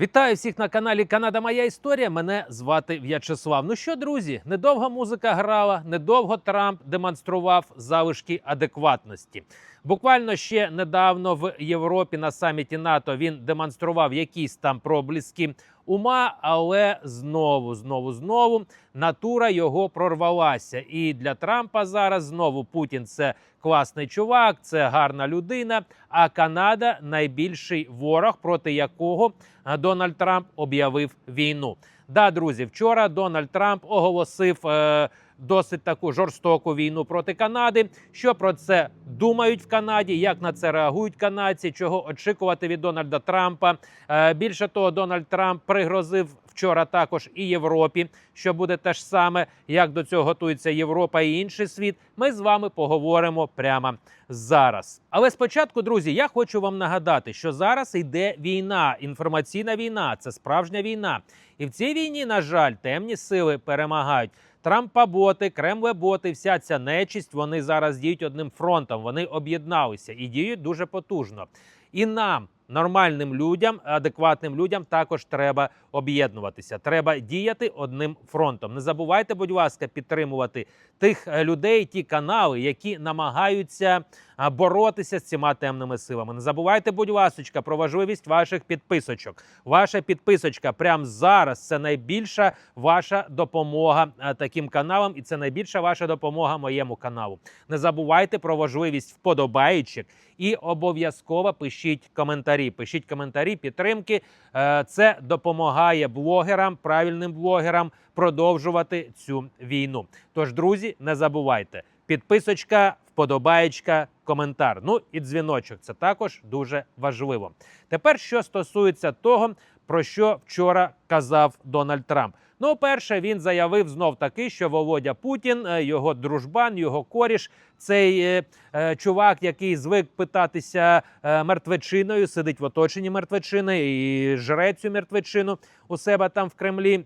Вітаю всіх на каналі Канада Моя Історія. Мене звати В'ячеслав. Ну що, друзі, недовго музика грала, недовго Трамп демонстрував залишки адекватності. Буквально ще недавно в Європі на саміті НАТО він демонстрував якісь там проблиски ума, але знову, знову, знову натура його прорвалася. І для Трампа зараз знову Путін це класний чувак, це гарна людина. А Канада найбільший ворог, проти якого Дональд Трамп об'явив війну. Да, друзі, вчора Дональд Трамп оголосив е, досить таку жорстоку війну проти Канади. Що про це думають в Канаді? Як на це реагують канадці? Чого очікувати від Дональда Трампа? Е, більше того, Дональд Трамп пригрозив вчора також і Європі, що буде те ж саме, як до цього готується Європа і інший світ. Ми з вами поговоримо прямо зараз. Але спочатку, друзі, я хочу вам нагадати, що зараз йде війна, інформаційна війна, це справжня війна. І в цій війні, на жаль, темні сили перемагають. Трампа-боти, Кремле-боти, вся ця нечисть, вони зараз діють одним фронтом. Вони об'єдналися і діють дуже потужно. І нам, нормальним людям, адекватним людям, також треба об'єднуватися. Треба діяти одним фронтом. Не забувайте, будь ласка, підтримувати тих е, людей, ті канали, які намагаються боротися з цими темними силами. Не забувайте, будь ласка, про важливість ваших підписочок. Ваша підписочка прямо зараз це найбільша ваша допомога таким каналам, і це найбільша ваша допомога моєму каналу. Не забувайте про важливість вподобаючок і обов'язково пишіть коментарі. Пишіть коментарі, підтримки. Е, Це допомагає блогерам, правильним блогерам продовжувати цю війну. Тож, друзі, не забувайте. Підписочка, вподобаєчка, коментар. Ну і дзвіночок. Це також дуже важливо. Тепер, що стосується того, про що вчора казав Дональд Трамп. Ну, перше, він заявив знов таки, що Володя Путін, е, його дружбан, його коріш, цей е, е, чувак, який звик питатися е, мертвечиною, сидить в оточенні мертвечини і жре цю мертвечину у себе там в Кремлі.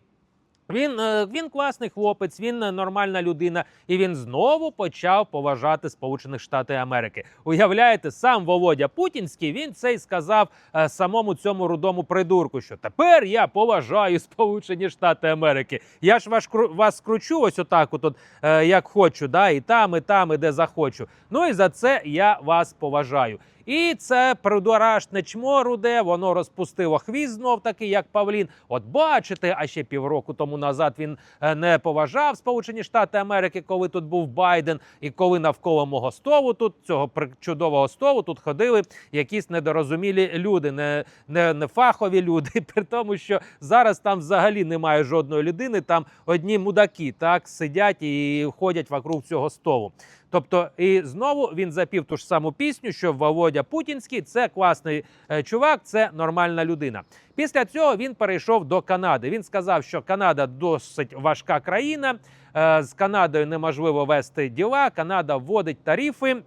Він, е, він класний хлопець, він е, нормальна людина, і він знову почав поважати Сполучених Штатів Америки. Уявляєте, сам Володя Путінський він це й сказав е, самому цьому рудому придурку, що тепер я поважаю Сполучені Штати Америки. Я ж ваш вас скручу ось отак, от, от, як хочу, да, і там, і там, і де захочу. Ну і за це я вас поважаю. І це придурашне чмо руде, воно розпустило хвіст знов таки, як Павлін. От бачите, а ще півроку тому назад він е, не поважав Сполучені Штати Америки, коли тут був Байден, і коли навколо мого столу тут цього чудового столу тут ходили якісь недорозумілі люди, не, не, не фахові люди. При тому, що зараз там взагалі немає жодної людини, там одні мудаки так сидять і ходять вокруг цього столу. Тобто, і знову він запів ту ж саму пісню, що Володя Путінський це класний е, чувак, це нормальна людина. Після цього він перейшов до Канади. Він сказав, що Канада досить важка країна. е, З Канадою неможливо вести діла. Канада вводить тарифи.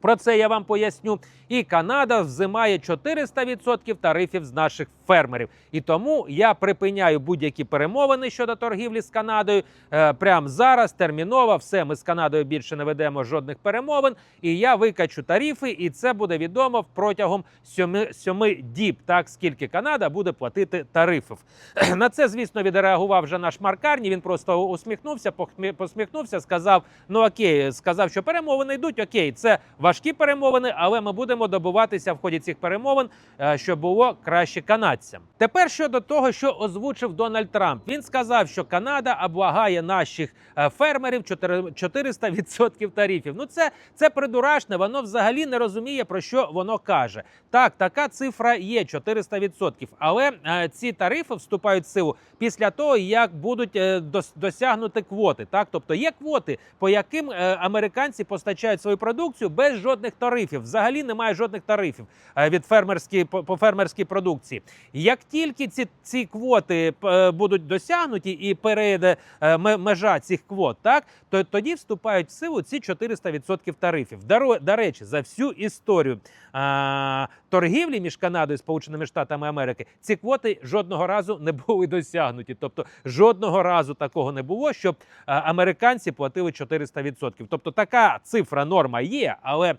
Про це я вам поясню. І Канада взимає 400% тарифів з наших фермерів. І тому я припиняю будь-які перемовини щодо торгівлі з Канадою. Е, прямо зараз терміново все. Ми з Канадою більше не ведемо жодних перемовин. І я викачу тарифи, і це буде відомо протягом сьоми, сьоми діб, так скільки Канада буде платити тарифів. На це, звісно, відреагував вже наш Маркарні. Він просто усміхнувся, посміхнувся, сказав: ну окей, сказав, що перемовини йдуть. Окей, це важкі перемовини, але ми будемо добиватися в ході цих перемовин, е, щоб було краще канадцям. Тепер щодо того, що озвучив Дональд Трамп, він сказав, що Канада облагає наших е, фермерів 4 400% тарифів. Ну це, це придурашне. Воно взагалі не розуміє про що воно каже. Так, така цифра є 400%. Але е, ці тарифи вступають в силу після того, як будуть е, досягнути квоти. Так, тобто є квоти, по яким е, американці постачають свою продукцію без жодних тарифів. Взагалі немає жодних тарифів від фермерської по, по фермерській продукції. Як тільки ці, ці квоти е, будуть досягнуті і перейде е, межа цих квот, так то тоді вступають в силу ці 400% тарифів. До речі, за всю історію а, торгівлі між Канадою і Сполученими Штатами Америки ці квоти жодного разу не були досягнуті. Тобто жодного разу такого не було, щоб американці платили 400%. Тобто така цифра норма є, але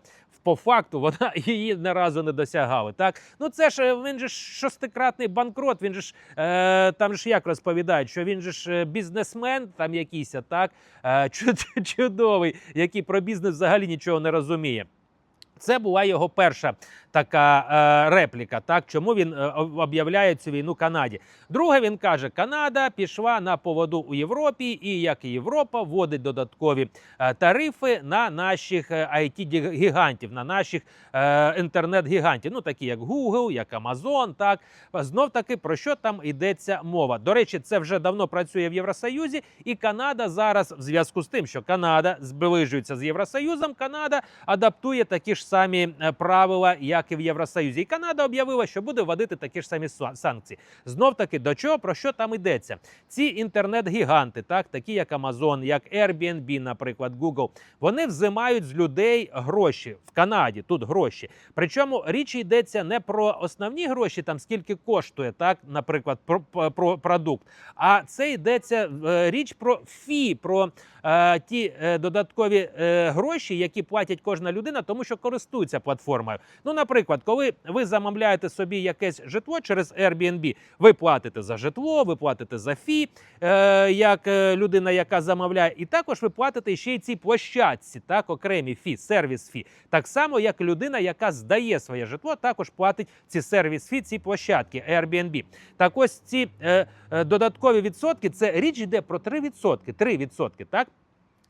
по факту вона її не разу не досягала. Так ну це ж е, він же ж шостикратний банкрот. Він же ж е, там ж як розповідають, що він же ж е, бізнесмен, там якийсь так е, чудовий, який про бізнес взагалі нічого не розуміє. Це була його перша така е, репліка. Так чому він е, об'являє цю війну Канаді? Друге, він каже: Канада пішла на поводу у Європі, і як і Європа вводить додаткові е, тарифи на наших it гігантів, на наших е, інтернет-гігантів, ну такі як Google, як Amazon. Так знов таки про що там йдеться мова. До речі, це вже давно працює в Євросоюзі, і Канада зараз, в зв'язку з тим, що Канада зближується з Євросоюзом, Канада адаптує такі ж самі е, правила, як в Євросоюзі. І Канада об'явила, що буде вводити такі ж самі санкції. Знов таки до чого про що там йдеться? Ці інтернет-гіганти, так такі як Amazon, як Airbnb, наприклад, Google, вони взимають з людей гроші в Канаді. Тут гроші. Причому річ йдеться не про основні гроші, там скільки коштує, так, наприклад, про, про- про продукт. А це йдеться е, річ про фі, про е, ті е, додаткові е, гроші, які платять кожна людина, тому що користується платформою. Ну, наприклад, коли ви замовляєте собі якесь житло через Airbnb, ви платите за житло, ви платите за фі, е, як е, людина, яка замовляє, і також ви платите ще й цій площадці, так, окремі фі, сервіс фі. Так само, як людина, яка здає своє житло, також платить ці сервіс фі, ці площадки Airbnb. Так ось ці е, е, додаткові відсотки, це річ йде про 3%. 3%, так?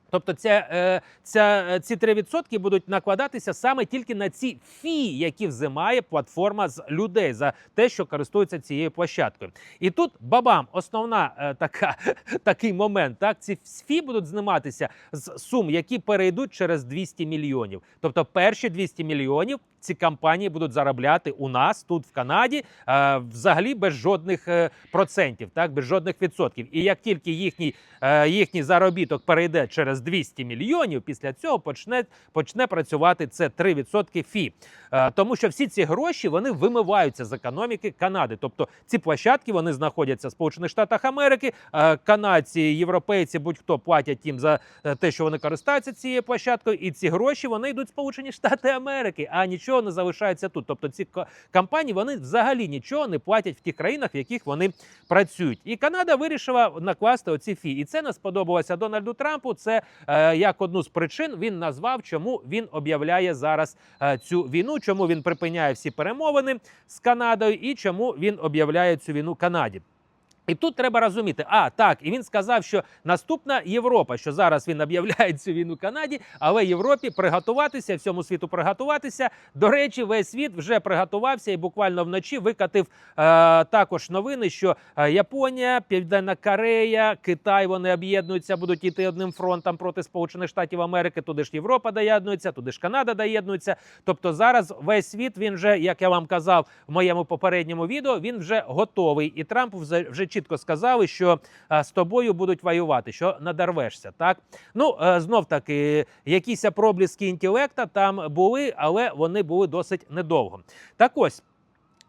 Тобто ця, е, ця, е, ці 3% будуть накладатися саме тільки на ці фі, які взимає платформа з людей за те, що користуються цією площадкою. І тут бабам, основна е, така, такий момент. Так, ці фі будуть зніматися з сум, які перейдуть через 200 мільйонів. Тобто, перші 200 мільйонів ці компанії будуть заробляти у нас тут в Канаді е, взагалі без жодних е, процентів, так без жодних відсотків. І як тільки їхній, е, їхній заробіток перейде через 200 мільйонів, після цього почне, почне працювати це 3% фі. Тому що всі ці гроші вони вимиваються з економіки Канади. Тобто ці площадки вони знаходяться в Сполучених Штатах Америки. Канадці, європейці, будь-хто платять їм за те, що вони користуються цією площадкою, і ці гроші вони йдуть в Сполучені Штати Америки, а нічого не залишається тут. Тобто ці компанії вони взагалі нічого не платять в тих країнах, в яких вони працюють. І Канада вирішила накласти оці фі. І це не сподобалося Дональду Трампу. Це е, як одну з причин він назвав, чому він об'являє зараз е, цю війну, чому він припиняє всі перемовини з Канадою і чому він об'являє цю війну Канаді. І тут треба розуміти, а так, і він сказав, що наступна Європа, що зараз він об'являє цю війну Канаді, але Європі приготуватися, всьому світу приготуватися. До речі, весь світ вже приготувався і буквально вночі викатив е, також новини, що е, Японія, Південна Корея, Китай вони об'єднуються, будуть йти одним фронтом проти Сполучених Штатів Америки. Туди ж Європа доєднується, туди ж Канада доєднується. Тобто зараз весь світ він вже, як я вам казав в моєму попередньому відео, він вже готовий. І Трамп вже вже чітко сказали, що е, з тобою будуть воювати, що надарвешся. Так ну е, знов таки, якісь пробліски інтелекта там були, але вони були досить недовго. Так ось.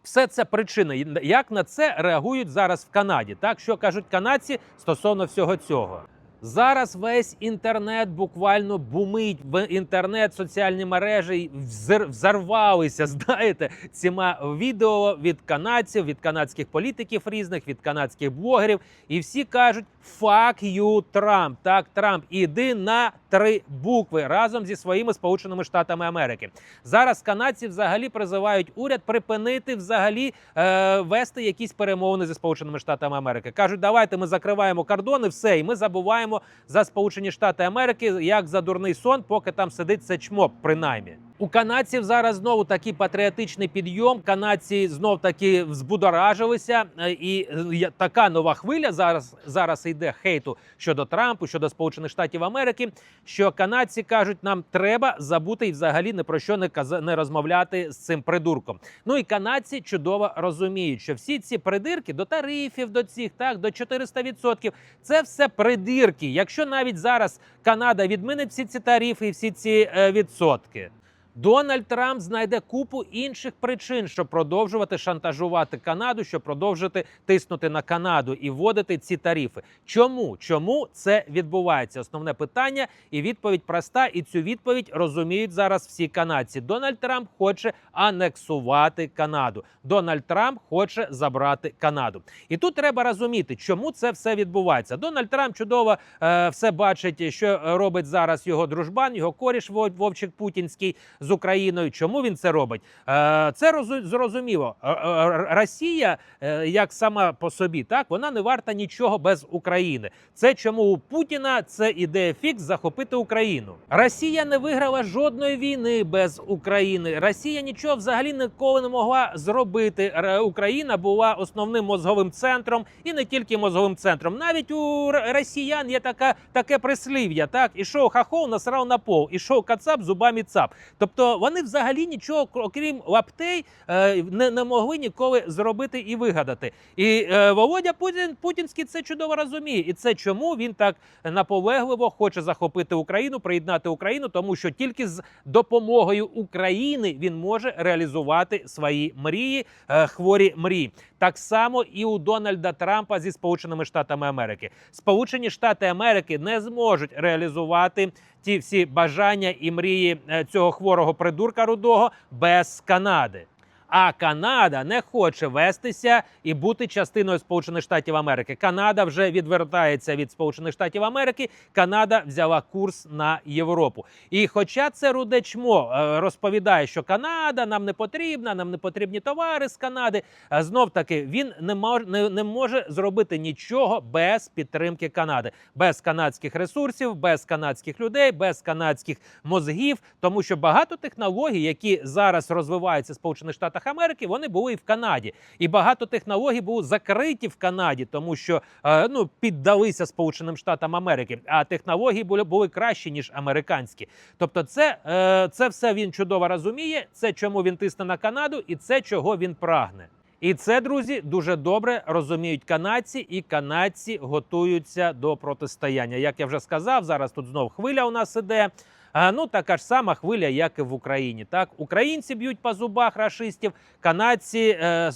Все це причини, як на це реагують зараз в Канаді. Так що кажуть канадці стосовно всього цього. Зараз весь інтернет буквально бумить в інтернет, соціальні мережі взорвалися, знаєте, цими відео від канадців, від канадських політиків різних, від канадських блогерів. І всі кажуть «Fuck you, Трамп. Так, Трамп, іди на три букви разом зі своїми Сполученими Штатами Америки. Зараз канадці взагалі призивають уряд припинити взагалі е, вести якісь перемовини зі Сполученими Штатами Америки. кажуть, давайте ми закриваємо кордони, все, і ми забуваємо за Сполучені Штати Америки як за дурний сон, поки там сидить це чмо, принаймні. У канадців зараз знову такий патріотичний підйом. Канадці знов таки збудоражилися, е, і е, така нова хвиля зараз зараз йде хейту щодо Трампу, щодо Сполучених Штатів Америки. Що канадці кажуть, нам треба забути і взагалі ні про що не не розмовляти з цим придурком. Ну і канадці чудово розуміють, що всі ці придирки до тарифів, до цих так до 400%, це все придирки. Якщо навіть зараз Канада відмінить всі ці тарифи і всі ці е, відсотки. Дональд Трамп знайде купу інших причин, щоб продовжувати шантажувати Канаду, щоб продовжити тиснути на Канаду і вводити ці тарифи. Чому? Чому це відбувається? Основне питання, і відповідь проста. І цю відповідь розуміють зараз всі канадці. Дональд Трамп хоче анексувати Канаду. Дональд Трамп хоче забрати Канаду. І тут треба розуміти, чому це все відбувається. Дональд Трамп чудово е, все бачить, що робить зараз його дружбан, його коріш Вовчик Путінський з Україною. Чому він це робить? Е, це розу- зрозуміло. Е, е, Росія, як сама по собі, так вона не варта нічого без України. Це чому у Путіна це ідея фікс захопити Україну. Росія не виграла жодної війни без України. Росія нічого взагалі ніколи не могла зробити. Україна була основним мозговим центром і не тільки мозговим центром. Навіть у росіян є така таке прислів'я. Так ішов хахол, насрав на пол, ішов кацап зубами цап. Тобто вони взагалі нічого, окрім лаптей, е, не, не могли ніколи зробити і вигадати. І е, Володя Путін Путінський це чудово розуміє, і це чому він так наполегливо хоче захопити Україну, приєднати Україну, тому що тільки з допомогою України він може реалізувати свої мрії, е, хворі мрії. Так само і у Дональда Трампа зі Сполученими Штатами Америки. Сполучені Штати Америки не зможуть реалізувати ті всі бажання і мрії е, цього хворого придурка рудого без Канади. А Канада не хоче вестися і бути частиною Сполучених Штатів Америки. Канада вже відвертається від Сполучених Штатів Америки. Канада взяла курс на Європу. І хоча це руде чмо е, розповідає, що Канада нам не потрібна, нам не потрібні товари з Канади. е, Знов таки він не мож, не, може зробити нічого без підтримки Канади, без канадських ресурсів, без канадських людей, без канадських мозгів, тому що багато технологій, які зараз розвиваються Сполучених Штатах Америки, вони були і в Канаді, і багато технологій були закриті в Канаді, тому що е, ну піддалися Сполученим Штатам Америки. А технології були, були кращі ніж американські. Тобто, це, е, це все він чудово розуміє. Це чому він тисне на Канаду, і це чого він прагне. І це, друзі, дуже добре розуміють канадці, і канадці готуються до протистояння. Як я вже сказав, зараз тут знов хвиля у нас іде. А, ну така ж сама хвиля, як і в Україні. Так, українці б'ють по зубах рашистів, канадці. Е,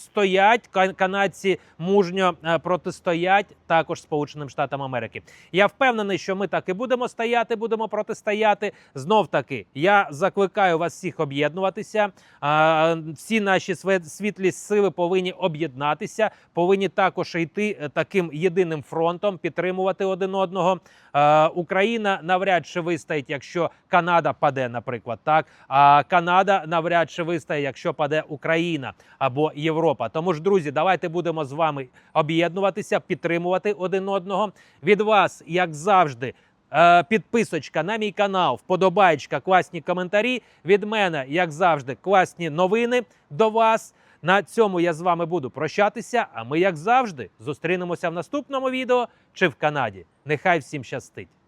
Стоять канадці мужньо е, протистоять також Сполученим Штатам Америки. Я впевнений, що ми так і будемо стояти, будемо протистояти. Знов таки, я закликаю вас всіх об'єднуватися. Всі наші світлі сили повинні об'єднатися, повинні також йти е, таким єдиним фронтом, підтримувати один одного. Україна навряд чи вистоїть, якщо Канада паде, наприклад, так. А Канада навряд чи вистоїть, якщо паде Україна або Європа. Тому ж, друзі, давайте будемо з вами об'єднуватися, підтримувати один одного. Від вас, як завжди. е, Підписочка на мій канал, вподобайка, класні коментарі. Від мене, як завжди, класні новини до вас. На цьому я з вами буду прощатися. А ми, як завжди, зустрінемося в наступному відео чи в Канаді. Нехай всім щастить!